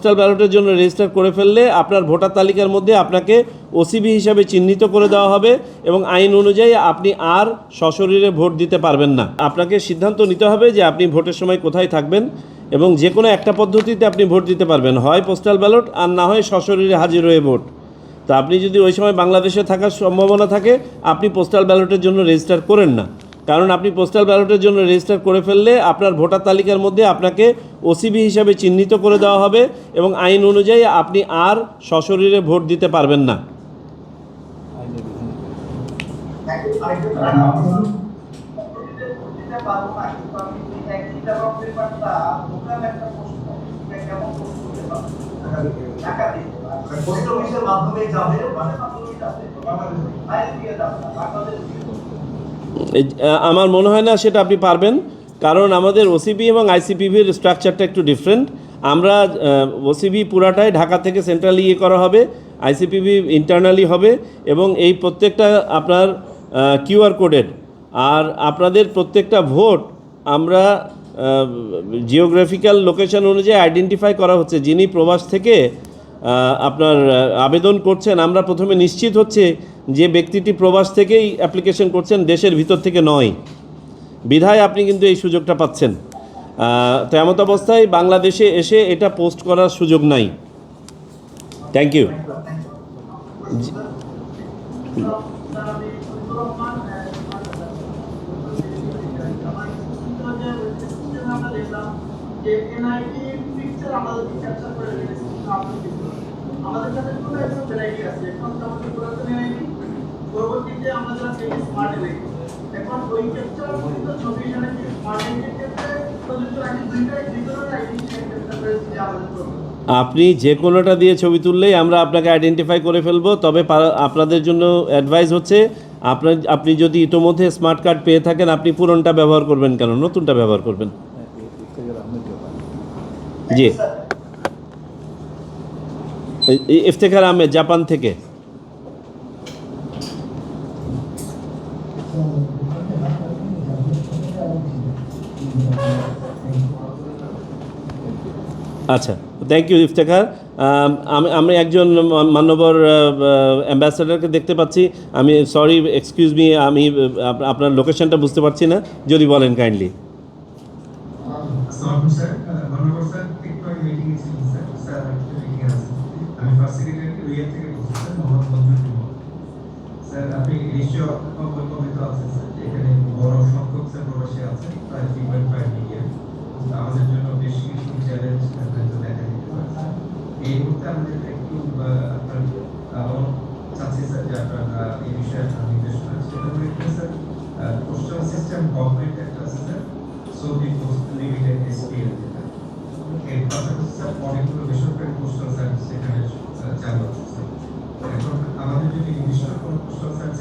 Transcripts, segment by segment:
Postal ব্যালটের জন্য register করে ফেললে আপনার ভোটার তালিকার মধ্যে আপনাকে ওসিবি হিসাবে চিহ্নিত করে দেওয়া হবে এবং আইন অনুযায়ী আপনি আর সশরীরে ভোট দিতে পারবেন না। আপনাকে সিদ্ধান্ত নিতে হবে যে আপনি ভোটের সময় কোথায় থাকবেন এবং যে কোনো একটা পদ্ধতিতে আপনি ভোট দিতে পারবেন। হয় পোস্টাল ব্যালট আর না হয় সশরীরে হাজির হয়ে ভোট। তা আপনি যদি ওই সময় বাংলাদেশে থাকার সম্ভাবনা থাকে, আপনি পোস্টাল ব্যালটের জন্য রেজিস্টার করেন না। কারণ আপনি পোস্টাল ব্যালটের জন্য রেজিস্টার করে ফেললে আপনার ভোটার তালিকার মধ্যে আপনাকে ওসিবি হিসাবে চিহ্নিত করে দেওয়া হবে এবং আইন অনুযায়ী আপনি আর সশরীরে ভোট দিতে পারবেন না। মাধ্যমে যাবে আমার মনে হয় না সেটা আপনি পারবেন, কারণ আমাদের ওসিবি এবং আইসিপিভির স্ট্রাকচারটা একটু ডিফারেন্ট আমরা ওসিবি পুরাটাই ঢাকা থেকে সেন্ট্রালি ইয়ে করা হবে আইসিপিভি ইন্টারনালি হবে, এবং এই প্রত্যেকটা আপনার কিউআর কোডের আর আপনাদের প্রত্যেকটা ভোট আমরা জিওগ্রাফিক্যাল লোকেশন অনুযায়ী আইডেন্টিফাই করা হচ্ছে। যিনি প্রবাস থেকে আপনার আবেদন করছেন, আমরা প্রথমে নিশ্চিত হচ্ছে যে ব্যক্তিটি প্রবাস থেকেই অ্যাপ্লিকেশন করছেন, দেশের ভিতর থেকে নয়। বিধায় আপনি কিন্তু এই সুযোগটা পাচ্ছেন। তো এমত অবস্থায় বাংলাদেশে এসে এটা পোস্ট করার সুযোগ নাই। থ্যাংক ইউ যে এনআইডি পিকচার আমাদের ক্যাপচার করে আমাদের কাছে কোনো একটা ভ্যারাইটি আছে। এখন আমাদের পুরাতন পরবর্তীতে আমরা যারা সেই স্মার্ট এখন ওই ক্যাপচার ছবি এনআইডি স্মার্ট ক্ষেত্রে আইডি দুইটাই দুই ধরনের আইডি ক্যাপচার আমাদের আপনি যে কোনোটা দিয়ে ছবি তুললেই আমরা আপনাকে আইডেন্টিফাই করে ফেলব তবে আপনাদের জন্য অ্যাডভাইস হচ্ছে আপনার আপনি যদি ইতোমধ্যে স্মার্ট কার্ড পেয়ে থাকেন আপনি পুরনটা ব্যবহার করবেন কেন? নতুনটা ব্যবহার করবেন। জি এই- এই ইফতেখার আহমেদ জাপান থেকে। আচ্ছা থ্যাংক ইউ ইফতেখার। আম, আমি একজন মান্যবর অ্যাম্বাসেডারকে দেখতে পাচ্ছি। আমি সরি এক্সকিউজ মি আমি আপনার লোকেশনটা বুঝতে পারছি না। যদি বলেন কাইন্ডলি আসসালামু স্যার ধন্যবাদ স্যার একটু আগে মিটিং এ ছিলাম স্যার স্যার একটা মিটিং আছে আমি ফার্স্ট সেক্রেটারি রিয়া থেকে বলছি স্যার মোহাম্মদ মঞ্জুর কুমার স্যার আপনি নিশ্চয় অবগত আছেন এখানে বড় সংখ্যক প্রবাসী আছে প্রায় থ্রি পয়েন্ট ফাইভ মিলিয়ন আমাদের জন্য বেশ কিছু চ্যালেঞ্জ হয়তো দেখা দিতে পারে। এই মুহূর্তে আমাদের একটু আপনার চাচ্ছি স্যার যে আপনার এই বিষয়ে আপনার নির্দেশনা সেটা হলো একটা স্যার পোস্টাল সিস্টেম গভর্নমেন্ট একটা আছে sir Saudi post limited SPL যেটা। এর পাশাপাশি স্যার অনেকগুলো বেসরকারি পোস্টাল সার্ভিস আহ, চালু আছে এখন আমাদের যদি ইংলিশ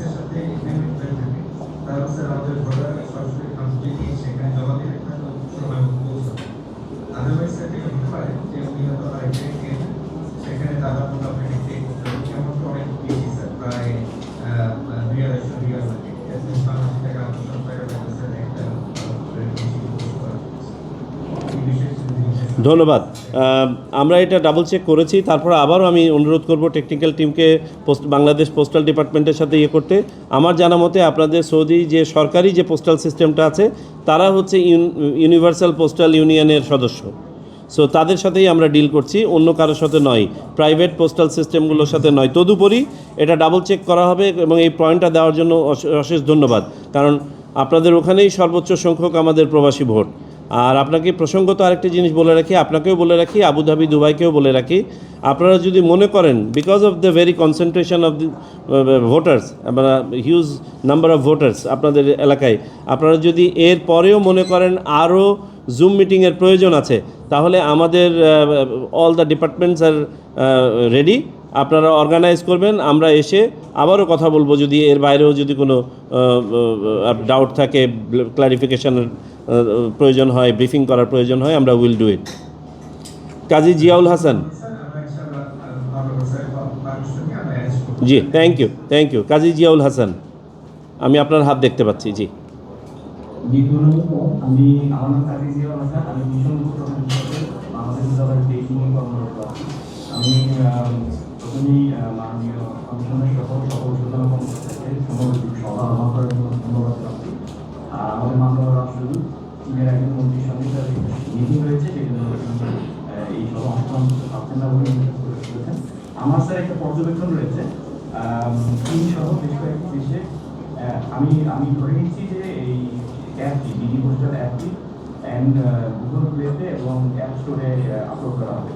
সাথে এগ্রিমেন্ট থাকে তাহলে স্যার আমাদের ভোটার সরাসরি কাউন্সিলে গিয়ে সেখানে জমা দিলে হয়তো সময় মতো পৌঁছাবে আদারওয়াইজ স্যার যেটা হতে পারে যে উনি হয়তো আরেকটা গিয়ে সেখানে তারা মোটামুটি পে করতে হবে যেমন অনেক বেশি স্যার প্রায় আহ, দুই আড়াইশো রিয়াল লাগে বাংলাদেশ টাকা আটশো টাকা লাগে স্যার একটা আহ, বেশি পোস্ট করা এই বিষয়ে যদি নির্দেশনা ধন্যবাদ। আমরা এটা ডাবল চেক করেছি, তারপর আবারও আমি অনুরোধ করব টেকনিক্যাল টিমকে পোস্ট বাংলাদেশ পোস্টাল ডিপার্টমেন্টের সাথে ইয়ে করতে। আমার জানা মতে আপনাদের সৌদি যে সরকারি যে পোস্টাল সিস্টেমটা আছে, তারা হচ্ছে ইউন- ইউনিভার্সাল পোস্টাল ইউনিয়নের সদস্য। সো তাদের সাথেই আমরা ডিল করছি, অন্য কারোর সাথে নয়। প্রাইভেট পোস্টাল সিস্টেমগুলোর সাথে নয়। তদুপরি এটা ডাবল চেক করা হবে এবং এই পয়েন্টটা দেওয়ার জন্য অশেষ ধন্যবাদ। কারণ আপনাদের ওখানেই সর্বোচ্চ সংখ্যক আমাদের প্রবাসী ভোট। আর আপনাকে প্রসঙ্গত আরেকটি জিনিস বলে রাখি, আপনাকেও বলে রাখি আবুধাবি দুবাইকেও বলে রাখি। আপনারা যদি মনে করেন because of the very concentration of the voters huge number of voters আপনাদের এলাকায়, আপনারা যদি এর পরেও মনে করেন আরও জুম মিটিংয়ের প্রয়োজন আছে, তাহলে আমাদের all the departments are ready আপনারা অর্গানাইজ করবেন, আমরা এসে আবারও কথা বলব যদি এর বাইরেও যদি কোনো ডাউট থাকে ক্লারিফিকেশনের প্রয়োজন হয় ব্রিফিং করার প্রয়োজন হয়, আমরা will do it Kazi Ziaul Hasan. G thank you thank you Kazi Ziaul Hasan, আমি আপনার হাত দেখতে পাচ্ছি, জি। আমি আমি পর্যবেক্ষণ রয়েছে। চীন সহ বেশ কয়েকটি দেশে আমি আমি ধরে নিচ্ছি যে এই অ্যাপটি ডিডি পোস্টাল অ্যাপটি অ্যান্ড গুগল প্লেতে এবং অ্যাপ স্টোরে আপলোড করা হবে।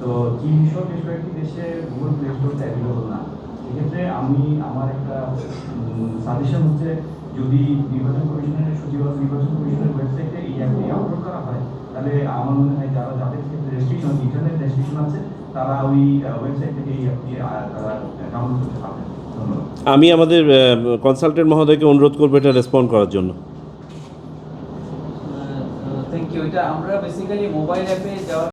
তো চীন সহ বেশ কয়েকটি দেশে গুগল প্লে স্টোরটা অ্যাভেলেবল না। সেক্ষেত্রে আমি আমার একটা সাজেশন হচ্ছে, যদি নির্বাচন কমিশনের সচিবালয় নির্বাচন কমিশনের ওয়েবসাইটে এই অ্যাপটি আপলোড করা হয়, তাহলে আমার মনে হয় যারা, যাদের ক্ষেত্রে রেস্ট্রিকশন ইন্টারনেট রেস্ট্রিকশন আছে তারা ওই ওয়েবসাইট থেকে এই তারা ডাউনলোড করতে পারবেন আমি আমাদের কনসালটেন্ট মহোদয়কে অনুরোধ করব এটা রেসপন্ড করার জন্য। থ্যাংক ইউ এটা আমরা বেসিক্যালি মোবাইল অ্যাপে যাওয়ার